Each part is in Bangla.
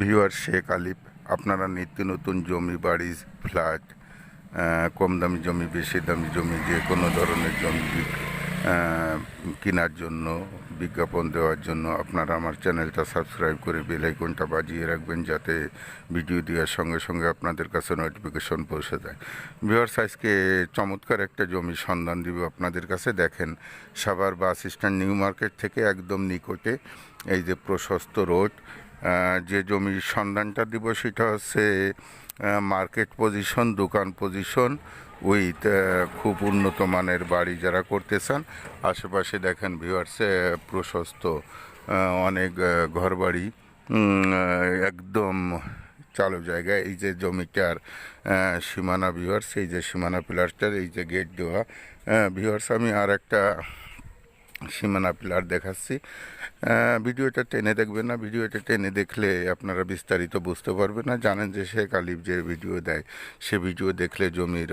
ভিওয়ার শেখ আলিফ, আপনারা নিত্য নতুন জমি, বাড়ি, ফ্ল্যাট কম দামি জমি, বেশি দামি জমি, যে কোনো ধরনের জমি কেনার জন্য, বিজ্ঞাপন দেওয়ার জন্য আপনারা আমার চ্যানেলটা সাবস্ক্রাইব করে বেল আইকনটা বাজিয়ে রাখবেন যাতে ভিডিও দেওয়ার সঙ্গে সঙ্গে আপনাদের কাছে নোটিফিকেশন পৌঁছে যায়। ভিওয়ার্স আজকে চমৎকার একটা জমি সন্ধান দিব আপনাদের কাছে। দেখেন, Savar bus stand, new market থেকে একদম নিকটে এই যে প্রশস্ত রোড। যে জমির সন্ধানটা দিব সেটা হচ্ছে মার্কেট পজিশন দোকান পজিশন উইথ খুব উন্নত মানের বাড়ি যারা করতে চান আশেপাশে দেখেন ভিউয়ার্সে প্রশস্ত অনেক ঘর বাড়ি একদম চালু জায়গায় এই যে জমিটার সীমানা ভিউয়ার্স এই যে সীমানা প্লাস্টার এই যে গেট দেওয়া ভিউয়ার্স আমি আর একটা সীমানা পিলার দেখাচ্ছি। ভিডিওটা টেনে দেখবেন না। ভিডিওটা টেনে দেখলে আপনারা বিস্তারিত বুঝতে পারবেন না। জানেন যে শেখ আলিফ যে ভিডিও দেয়, সে ভিডিও দেখলে জমির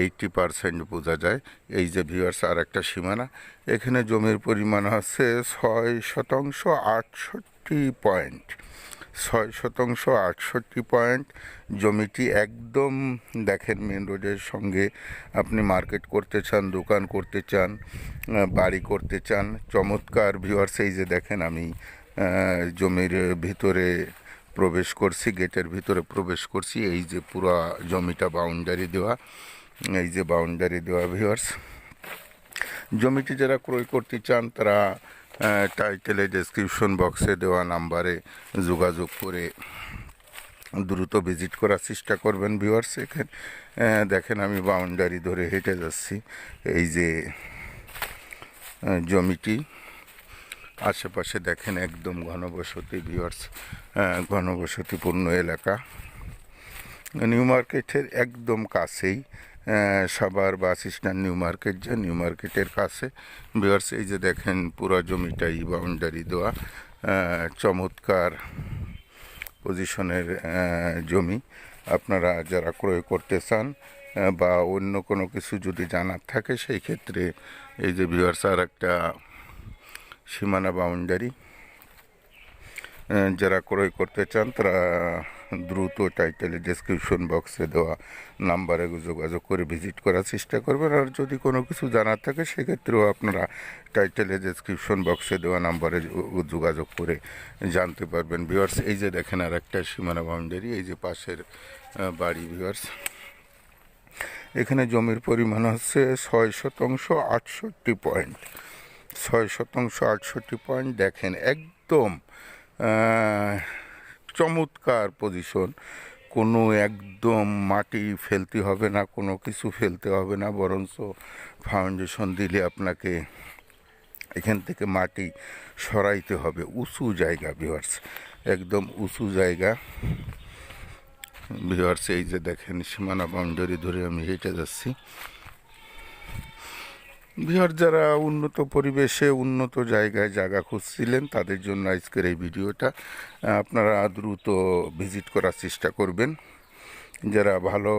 এইটটি পারসেন্ট বোঝা যায়। এই যে ভিউয়ার্স আর একটা সীমানা। এখানে জমির পরিমাণ হচ্ছে ছয় শতাংশ আটষট্টি পয়েন্ট। ছয় শতাংশ আটষট্টি পয়েন্ট। জমিটি একদম দেখেন মেন রোডের সঙ্গে আপনি মার্কেট করতে চান, দোকান করতে চান বাড়ি করতে চান, চমৎকার ভিউয়ার্স, এই যে দেখেন আমি জমির ভিতরে প্রবেশ করছি, গেটের ভিতরে প্রবেশ করছি, এই যে পুরো জমিটা বাউন্ডারি দেওয়া, এই যে বাউন্ডারি দেওয়া ভিউয়ার্স। জমিটি যারা ক্রয় করতে চান তারা টাইটেলে ডেসক্রিপশন বক্সে দেওয়া নাম্বারে যোগাযোগ করে দ্রুত ভিজিট করার চেষ্টা করবেন ভিউয়ার্স এখানে দেখেন আমি বাউন্ডারি ধরে হেঁটে যাচ্ছি। এই যে জমিটি, আশেপাশে দেখেন একদম ঘনবসতি ভিউয়ার্স ঘনবসতিপূর্ণ এলাকা। নিউ মার্কেটের একদম কাছেই Savar bus stand new market, যে নিউ মার্কেটের কাছে বিয়ার্স এই যে দেখেন পুরো জমিটাই বাউন্ডারি দেওয়া চমৎকার পজিশনের জমি। আপনারা যারা ক্রয় করতে চান বা অন্য কোনো কিছু যদি জানার থাকে, সেই ক্ষেত্রে এই যে ভিউয়ার্স আর একটা সীমানা বাউন্ডারি যারা ক্রয় করতে চান, তারা দ্রুত টাইটেলে ডেসক্রিপশন বক্সে দেওয়া নাম্বারে যোগাযোগ করে ভিজিট করার চেষ্টা করবেন। আর যদি কোনো কিছু জানার থাকে, সেক্ষেত্রেও আপনারা টাইটেলে ডেসক্রিপশন বক্সে দেওয়া নাম্বারে যোগাযোগ করে জানতে পারবেন। ভিউয়ার্স এই যে দেখেন আর একটা সীমানা বাউন্ডারি এই যে পাশের বাড়ি ভিউয়ার্স এখানে জমির পরিমাণ হচ্ছে ছয় শতাংশ আটষট্টি পয়েন্ট। ছয় শতাংশ আটষট্টি পয়েন্ট দেখেন, একদম চমৎকার পজিশন কোনো একদম মাটি ফেলতে হবে না, কোনো কিছু ফেলতে হবে না, বরঞ্চ ফাউন্ডেশন দিলে আপনাকে এখান থেকে মাটি সরাইতে হবে। উঁচু জায়গা ভিওয়ার্স একদম উঁচু জায়গা। ভিওয়ার্স এই যে দেখেন, সীমানা বাউন্ডারি ধরে আমি হেঁটে যাচ্ছি। বিহার যারা উন্নত পরিবেশে, উন্নত জায়গায় জায়গা খুঁজছিলেন, তাদের জন্য আজকের এই ভিডিওটা আপনারা দ্রুত ভিজিট করার চেষ্টা করবেন। যারা ভালো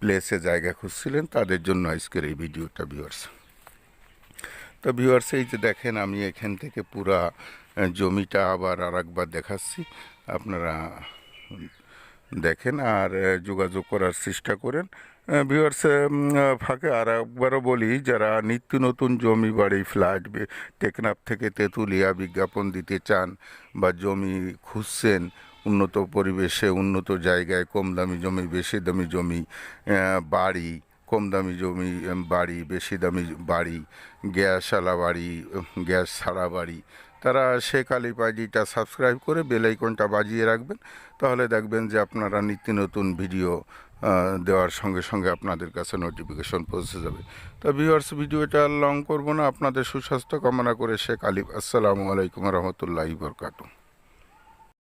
প্লেসে জায়গা খুঁজছিলেন, তাদের জন্য আজকের এই ভিডিওটা ভিউয়ার্স তো ভিউয়ার্স এই যে দেখেন, আমি এখান থেকে পুরা জমিটা আবার আর একবার দেখাচ্ছি। আপনারা দেখেন আর যোগাযোগ করার চেষ্টা করেন। ভিউয়ার্স ফাঁকে আর একবারও বলি, যারা নিত্য নতুন জমি বাড়ি, ফ্ল্যাট টেকনাফ থেকে তেঁতুলিয়া বিজ্ঞাপন দিতে চান বা জমি খুঁজছেন, উন্নত পরিবেশে, উন্নত জায়গায়, কম দামি জমি, বেশি দামি জমি বাড়ি, কম দামি জমি বাড়ি, বেশি দামি বাড়ি গ্যাস গ্যাসওয়ালা বাড়ি গ্যাস ছাড়া বাড়ি তারা সে কালী পাইডিটা সাবস্ক্রাইব করে বেল আইকনটা বাজিয়ে রাখবেন, তাহলে দেখবেন যে আপনারা নিত্য নতুন ভিডিও দেওয়ার সঙ্গে সঙ্গে আপনাদের কাছে নোটিফিকেশন পৌঁছে যাবে। তো ভিউয়ার্স ভিডিওটা লং করব না, আপনাদের সুস্বাস্থ্য কামনা করে শেখ আলিফ, আসসালামু আলাইকুম রহমতুল্লাহ বরকাতু